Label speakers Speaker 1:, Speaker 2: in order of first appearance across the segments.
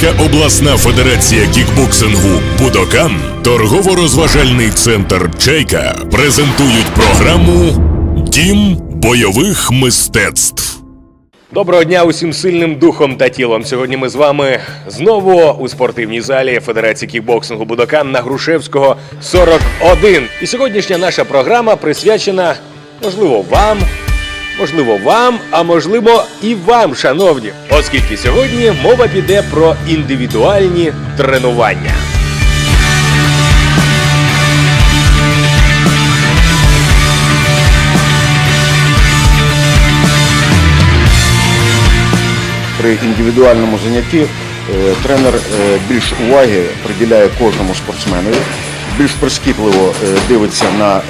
Speaker 1: Черкаська обласна федерація кікбоксингу Будокан, торгово-розважальний центр Чайка презентують програму Дім бойових мистецтв.
Speaker 2: Доброго дня усім сильним духом та тілом. Сьогодні ми з вами знову у спортивній залі Федерації кікбоксингу Будокан на Грушевського 41. І сьогоднішня наша програма присвячена, можливо, вам, можливо, вам, а можливо, і вам, шановні, оскільки сьогодні мова піде про індивідуальні тренування.
Speaker 3: При індивідуальному занятті е, тренер е, більш уваги приділяє кожному спортсменові, більш прискіпливо е, дивиться на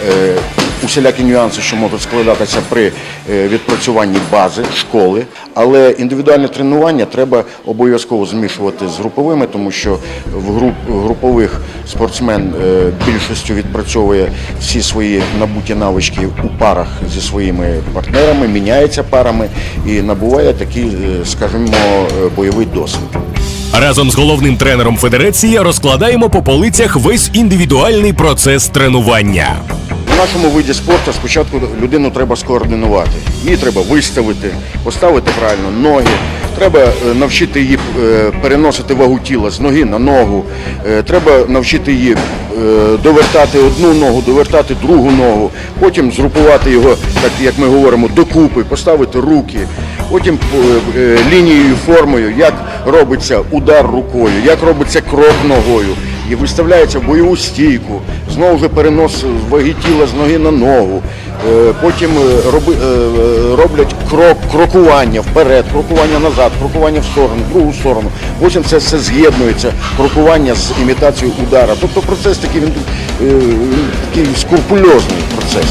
Speaker 3: усілякі нюанси, що можуть складатися при е, відпрацюванні бази, школи. Але індивідуальне тренування треба обов'язково змішувати з груповими, тому що в груп, групових спортсмен е, більшістю відпрацьовує всі свої набуті навички у парах зі своїми партнерами, міняється парами і набуває такий, е, скажімо, бойовий досвід.
Speaker 1: Разом з головним тренером федерації розкладаємо по полицях весь індивідуальний процес тренування.
Speaker 3: У нашому виді спорту спочатку людину треба скоординувати. Її треба виставити, поставити правильно ноги. Треба е, навчити її е, переносити вагу тіла з ноги на ногу. Е, Треба навчити її довертати одну ногу, довертати другу ногу, потім згрупувати його, так як ми говоримо, докупи, поставити руки. Потім лінією, формою, як робиться удар рукою, як робиться крок ногою і виставляється в бойову стійку, знову вже перенос ваги тіла з ноги на ногу. Е, Потім е, роби, е, роблять крок, крокування вперед, крокування назад, крокування в сторону, в другу сторону. Потім це все з'єднується, крокування з імітацією удара. Тобто процес такий він такий скрупульозний процес.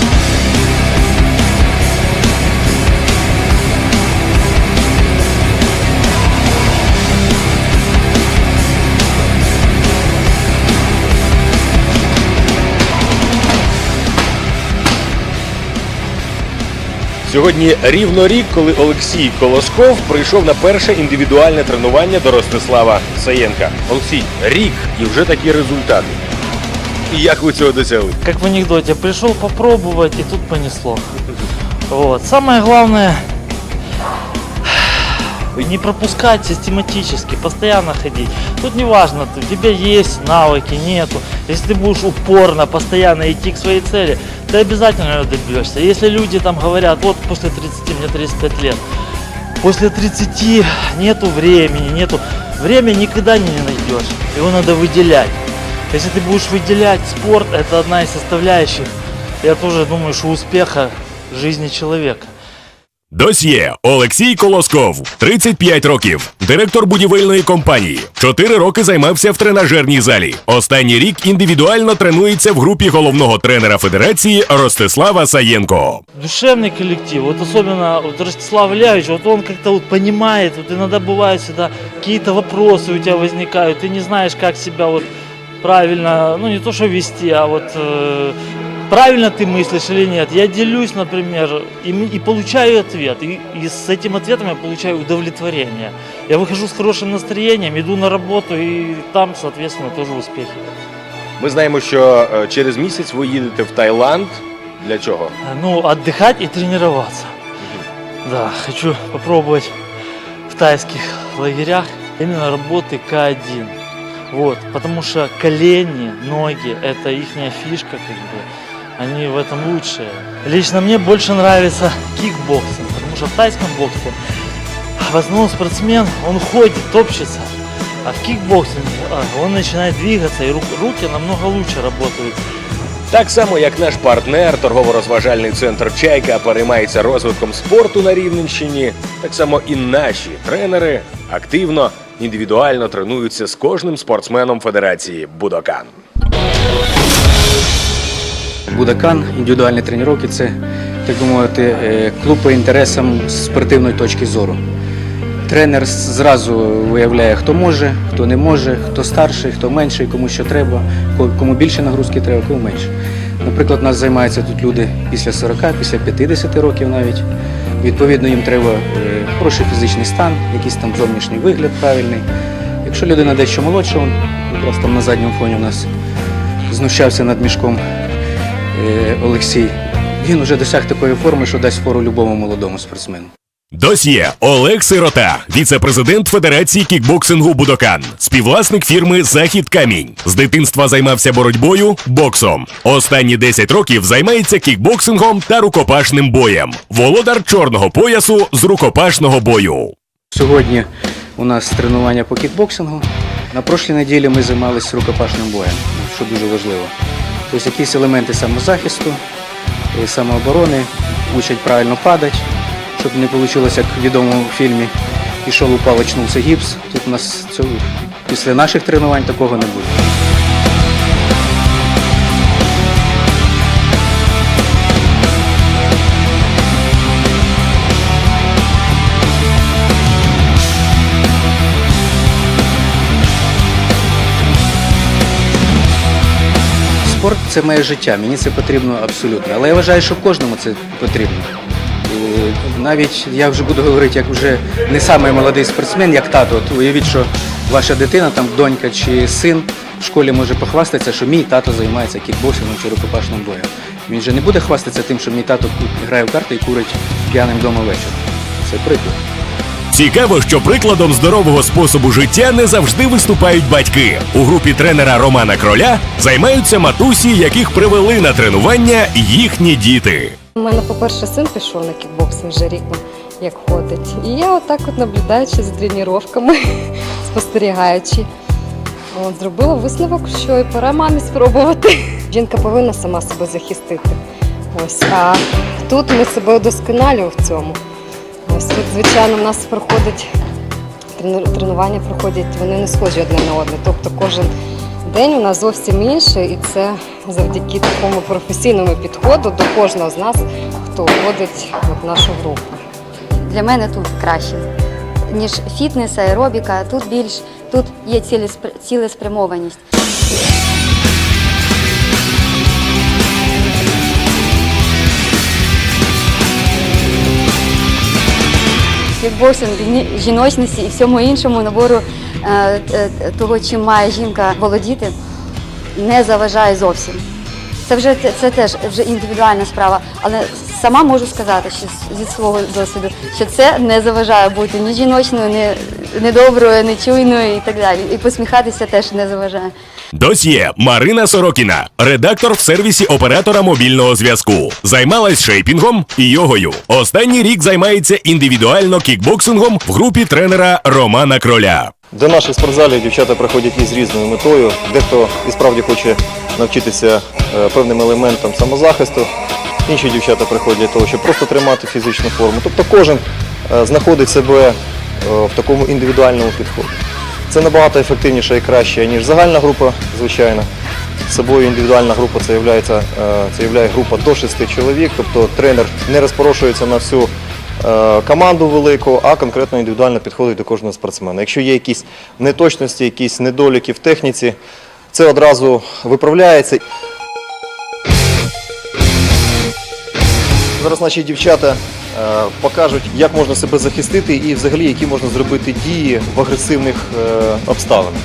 Speaker 2: Сьогодні рівно рік, коли Олексій Колосков прийшов на перше індивідуальне тренування до Ростислава Саєнка. Олексій, рік і вже такі результати. І як ви цього досягли?
Speaker 4: как в анекдоте, пришел попробовать, и тут понесло. Вот. Самое главное, не пропускать систематически, постоянно ходить. Тут не важно, у тебя есть навыки, нету. Если ты будешь упорно, постоянно идти к своей цели, ты обязательно её добьешься. Если люди там говорят, вот после 30, мне 35 лет, после 30 нету времени, нету. Время никогда не найдешь. Его надо выделять. Если ты будешь выделять спорт, это одна из составляющих, я тоже думаю, что успеха жизни человека.
Speaker 1: Досьє Олексій Колосков, 35 років, директор будівельної компанії. Чотири роки займався в тренажерній залі. Останній рік індивідуально тренується в групі головного тренера федерації Ростислава Саєнко.
Speaker 4: Душевный коллектив, вот особенно вот Ростислав Ильяевич, вот он как-то вот понимает, вот иногда бывает всегда какие-то вопросы у тебя возникают, ты не знаешь, как себя вот правильно, ну не то что вести, а вот э, правильно ты мыслишь или нет. Я делюсь, например, и, м- и получаю ответ, и, и с этим ответом я получаю удовлетворение. Я выхожу с хорошим настроением, иду на работу, и там, соответственно, тоже успехи.
Speaker 2: Ми знаємо, що е, через місяць ви їдете в Таїланд. Для чого?
Speaker 4: Э, Ну, отдыхать и тренироваться. Да, хочу попробовать в тайских лагерях именно работы К1. Вот, потому что колени, ноги, это их фишка, как бы. Они в этом лучшие. Лично мне больше нравится кикбоксинг, потому что в тайском боксе в основном спортсмен, он ходит, топчется. А в кикбоксинге он начинает двигаться, и руки намного лучше работают.
Speaker 2: Так само, як наш партнер, торгово-розважальний центр Чайка переймається розвитком спорту на Рівненщині, так само і наші тренери активно, індивідуально тренуються з кожним спортсменом Федерації Будокан.
Speaker 5: Будакан, індивідуальні тренування це, так би мовити, е, клуб по інтересам з спортивної точки зору. Тренер зразу виявляє, хто може, хто не може, хто старший, хто менший, кому що треба, кому більше нагрузки треба, кому менше. Наприклад, нас займаються тут люди після 40, після 50 років навіть. Відповідно, їм треба е, хороший фізичний стан, якийсь там зовнішній вигляд правильний. Якщо людина дещо молодша, якраз там на задньому фоні у нас знущався над мішком Олексій. Він вже досяг такої форми, що дасть фору любому молодому спортсмену.
Speaker 1: Досьє Олег Сирота, віце-президент Федерації кікбоксингу Будокан, співвласник фірми Захід Камінь. З дитинства займався боротьбою, боксом. Останні 10 років займається кікбоксингом та рукопашним боєм. Володар чорного поясу з рукопашного бою.
Speaker 5: Сьогодні у нас тренування по кікбоксингу. На прошлій неділі ми займалися рукопашним боєм, що дуже важливо. Тобто якісь елементи самозахисту, самооборони, учать правильно падати, щоб не вийшло, як в відомому фільмі пішов упав, очнувся гіпс. Тут у нас цього, після наших тренувань такого не буде. Спорт це моє життя, мені це потрібно абсолютно. Але я вважаю, що кожному це потрібно. Навіть я вже буду говорити, як вже не самий молодий спортсмен, як тато. От уявіть, що ваша дитина, там донька чи син в школі може похвастатися, що мій тато займається кікбоксингом чи рукопашним боєм. Він же не буде хвастатися тим, що мій тато грає в карти і курить п'яним вдома ввечері. Це приклад.
Speaker 1: Цікаво, що прикладом здорового способу життя не завжди виступають батьки. У групі тренера Романа Кроля займаються матусі, яких привели на тренування їхні діти.
Speaker 6: У мене, по-перше, син пішов на кікбоксинг вже рік як ходить. І я отак от наблюдаючи за тренуваннями, спостерігаючи, от, зробила висновок, що і пора мамі спробувати. Жінка повинна сама себе захистити. Ось, а тут ми себе удосконалюємо в цьому. Ось тут, звичайно, в нас проходить тренування проходять, вони не схожі одне на одне. Тобто кожен день у нас зовсім інший, і це завдяки такому професійному підходу до кожного з нас, хто входить в нашу групу.
Speaker 7: для мене тут краще, ніж фітнес, аеробіка. Тут більш тут є цілеспр- цілеспрямованість. Кікбоксинг, жіночності і всьому іншому набору е, е, того, чим має жінка володіти, не заважає зовсім. Це вже це, теж вже індивідуальна справа, але сама можу сказати, що зі свого досвіду, що це не заважає бути ні жіночною, ні, ні доброю, чуйною і так далі. І посміхатися теж не заважає.
Speaker 1: Досьє Марина Сорокіна, редактор в сервісі оператора мобільного зв'язку. Займалась шейпінгом і йогою. Останній рік займається індивідуально кікбоксингом в групі тренера Романа Кроля.
Speaker 8: До наших спортзалів дівчата приходять із різною метою. Дехто і справді хоче навчитися е, певним елементам самозахисту. Інші дівчата приходять для того, щоб просто тримати фізичну форму. Тобто кожен е, знаходить себе е, в такому індивідуальному підході. Це набагато ефективніше і краще, ніж загальна група, звичайно. Собою індивідуальна група це є, це є група до 6 чоловік, тобто тренер не розпорошується на всю е, команду велику, а конкретно індивідуально підходить до кожного спортсмена. Якщо є якісь неточності, якісь недоліки в техніці, це одразу виправляється. Зараз наші дівчата е, покажуть, як можна себе захистити і взагалі які можна зробити дії в агресивних е, обставинах.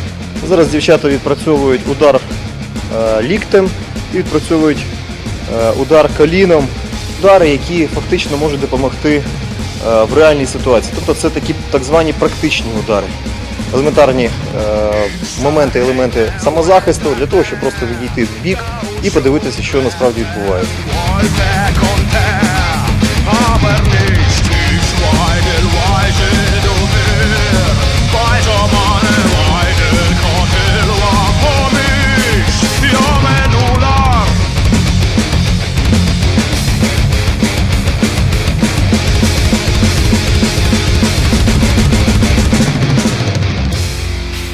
Speaker 8: Зараз дівчата відпрацьовують удар е, ліктем і відпрацьовують е, удар коліном, удари, які фактично можуть допомогти е, в реальній ситуації. Тобто це такі так звані практичні удари. Елементарні е, моменти, елементи самозахисту для того, щоб просто відійти в бік і подивитися, що насправді відбувається.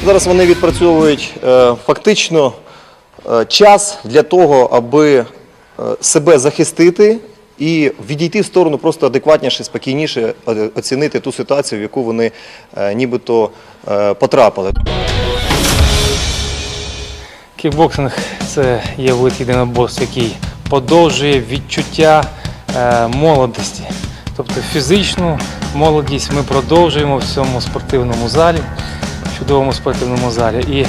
Speaker 8: Зараз вони відпрацьовують е, фактично е, час для того, аби е, себе захистити і відійти в сторону просто адекватніше, спокійніше е, оцінити ту ситуацію, в яку вони е, нібито е, потрапили.
Speaker 9: Кікбоксинг це є вид єдиноборств, який подовжує відчуття молодості. Тобто фізичну молодість ми продовжуємо в цьому спортивному залі. в чудовому спортивному залі. І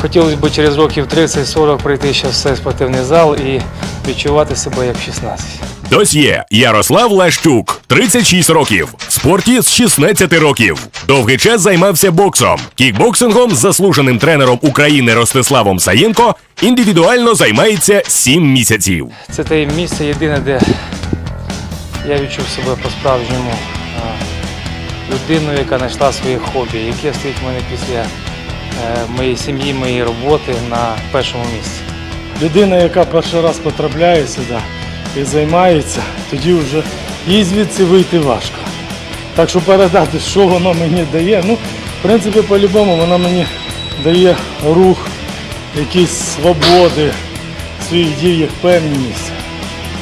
Speaker 9: хотілося б через років 30-40 прийти ще в цей спортивний зал і відчувати себе як 16.
Speaker 1: Досьє Ярослав Лащук, 36 років. В спорті з 16 років. Довгий час займався боксом, кікбоксингом з заслуженим тренером України Ростиславом Саєнко. Індивідуально займається 7 місяців.
Speaker 9: Це те місце єдине, де я відчув себе по-справжньому а, людиною, яка знайшла своє хобі, яке стоїть в мене після е, моєї сім'ї, моєї роботи на першому місці.
Speaker 10: людина, яка перший раз потрапляє сюди і займається, тоді вже їй звідси вийти важко. Так що передати, що воно мені дає. Ну, в принципі, по-любому воно мені дає рух, якісь свободи, своїх дій, певність.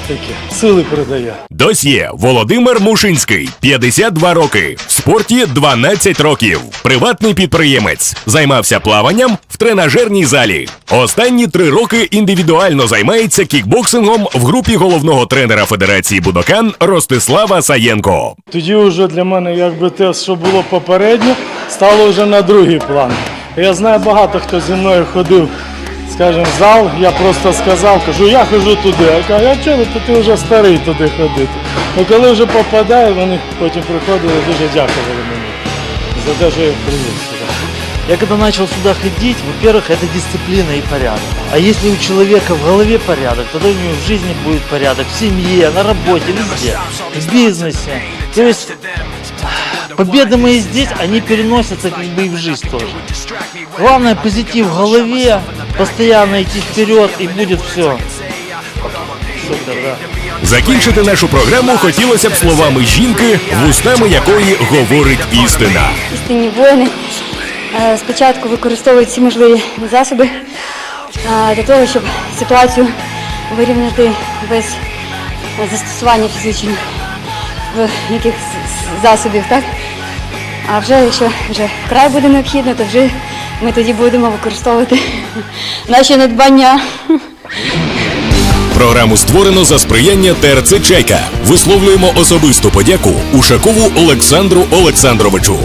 Speaker 10: Таке, сили придає.
Speaker 1: Досьє Володимир Мушинський, 52 роки. В спорті 12 років. Приватний підприємець. Займався плаванням в тренажерній залі. Останні три роки індивідуально займається кікбоксингом в групі головного тренера Федерації Будокан Ростислава Саєнко.
Speaker 10: Тоді вже для мене якби те, що було попередньо, стало вже на другий план. Я знаю багато хто зі мною ходив, скажімо, в зал. Я просто сказав, кажу, я хожу туди. А кажу, а чого то ти вже старий туди ходити. Ну коли вже попадаю, вони потім приходили, дуже дякували мені за те, що я привів сюди.
Speaker 4: Я когда начал сюда ходить, во-первых, это дисциплина и порядок. А если у человека в голове порядок, тогда у него в жизни будет порядок, в семье, на работе, везде, в бизнесе. То есть победы мои здесь, они переносятся как бы и в жизнь тоже. Главное позитив в голове, постоянно идти вперед и будет все. Супер, да.
Speaker 1: Закінчити нашу програму хотілося б словами жінки, вустами якої говорить істина.
Speaker 7: Істинні воїни е, спочатку використовують всі можливі засоби е, для того, щоб ситуацію вирівняти без застосування фізичних е, яких засобів, так? А вже якщо вже край буде необхідно, то вже ми тоді будемо використовувати наші надбання.
Speaker 1: Програму створено за сприяння ТРЦ Чайка. Висловлюємо особисту подяку Ушакову Олександру Олександровичу.